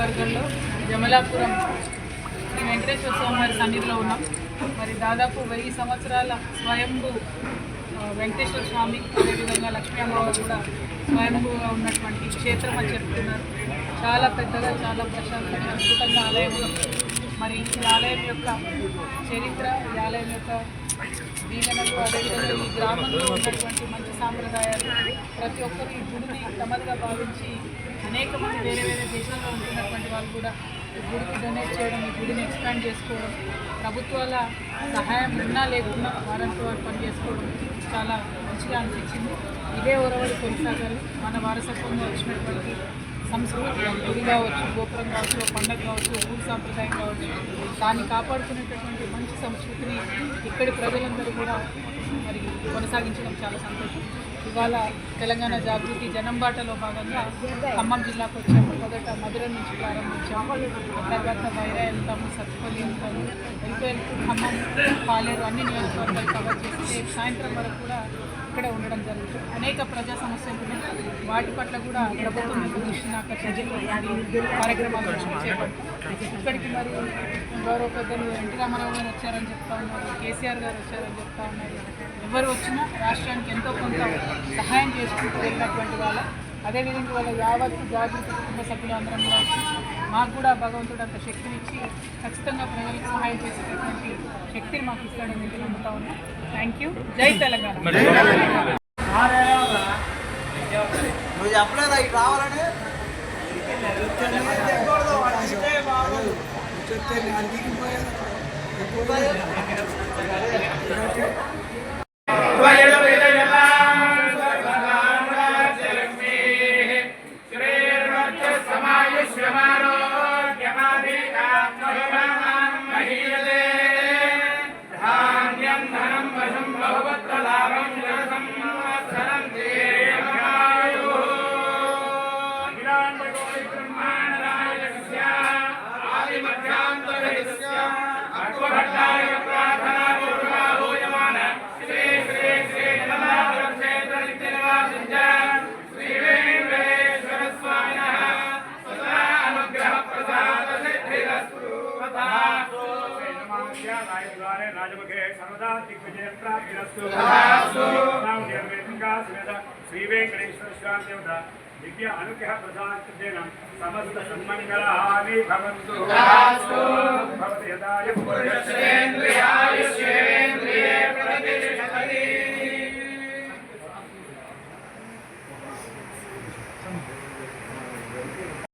నియోజకవర్గంలో జమలాపురం శ్రీ వెంకటేశ్వర స్వామి వారి సన్నిధిలో ఉన్నాం. మరి దాదాపు వెయ్యి సంవత్సరాల స్వయంభూ వెంకటేశ్వర స్వామి అదేవిధంగా లక్ష్మీ అమ్మవారు కూడా స్వయంభూగా ఉన్నటువంటి క్షేత్రం అని చెప్తున్నారు. చాలా పెద్దగా చాలా ప్రశాంతంగా అద్భుతంగా ఆలయం మరి ఈ ఆలయం యొక్క చరిత్ర ఈ ఆలయం యొక్క దీవెనలు అదేవిధంగా ఈ గ్రామంలో ఉన్నటువంటి మంచి సాంప్రదాయాలు ప్రతి ఒక్కరు ఈ గుడిని తమదిగా భావించి అనేక మంది వేరే వేరే దేశాల్లో ఉంటున్నటువంటి వాళ్ళు కూడా ఈ గుడికి డొనేట్ చేయడం ఈ గుడిని ఎక్స్పాండ్ చేసుకోవడం ప్రభుత్వాల సహాయం ఉన్నా లేకున్నా వారంతో వారు పని చేసుకోవడం చాలా మంచిగా అనిపించింది. ఇదే ఒరవడి కొనసాగాలి. మన వారసత్వంలో వచ్చినటువంటి సంస్కృతి గుడి కావచ్చు గోపురం కావచ్చు పండగ కావచ్చు ఊరు సాంప్రదాయం కావచ్చు దాన్ని కాపాడుకునేటటువంటి మంచి సంస్కృతిని ఇక్కడి ప్రజలందరూ కూడా మరి కొనసాగించడం చాలా సంతోషం. ఇవాళ తెలంగాణ జాగృతి జనంబాటలో భాగంగా ఖమ్మం జిల్లాకు వచ్చాము. మొదట మధుర నుంచి ప్రారంభించాము. తర్వాత వైరా వెళ్తాము సత్పల్లి వెళ్తాము వెళ్తూ వెళ్తూ ఖమ్మం పాలేరు అన్ని నియోజకవర్గాలు కవర్ చేసి రేపు సాయంత్రం వరకు కూడా ఇక్కడే ఉండడం జరుగుతుంది. అనేక ప్రజా సమస్యలు వాటి పట్ల కూడా ప్రభుత్వం యొక్క కార్యక్రమాలు ఇక్కడికి మరి గౌరవ పెద్దలు ఎన్టీ రామారావు గారు వచ్చారని చెప్తా ఉన్నారు కేసీఆర్ గారు వచ్చారని చెప్తా ఉన్నారు. ఎవరు వచ్చినా రాష్ట్రానికి ఎంతో కొంత సహాయం చేసుకుంటూ వెళ్ళినటువంటి వాళ్ళ అదేవిధంగా వాళ్ళ యావత్తు జాగృతి కుటుంబ సభ్యులు అందరం కూడా వచ్చి మాకు కూడా భగవంతుడు అంత శక్తినిచ్చి ఖచ్చితంగా ప్రజలకు సహాయం చేసేటటువంటి శక్తిని మాకు ఇస్తాడని నేను నమ్ముతా ఉన్నాం. థ్యాంక్ యూ జై తెలంగాణ. నువ్వు చెప్పలేదా ఇటు రావాలని రాజముఖే సర్వదా దిగ్విజయం ప్రాప్తిరస్తు శ్రీ వెంకటేశ్వర స్వామి దేవత దివ్య అనుగ్రహ ప్రసాదేన సమస్త సన్మంగళాని భవంతు. భవతి యదాయ పురుషేంద్రియాయుష్యేంద్రియే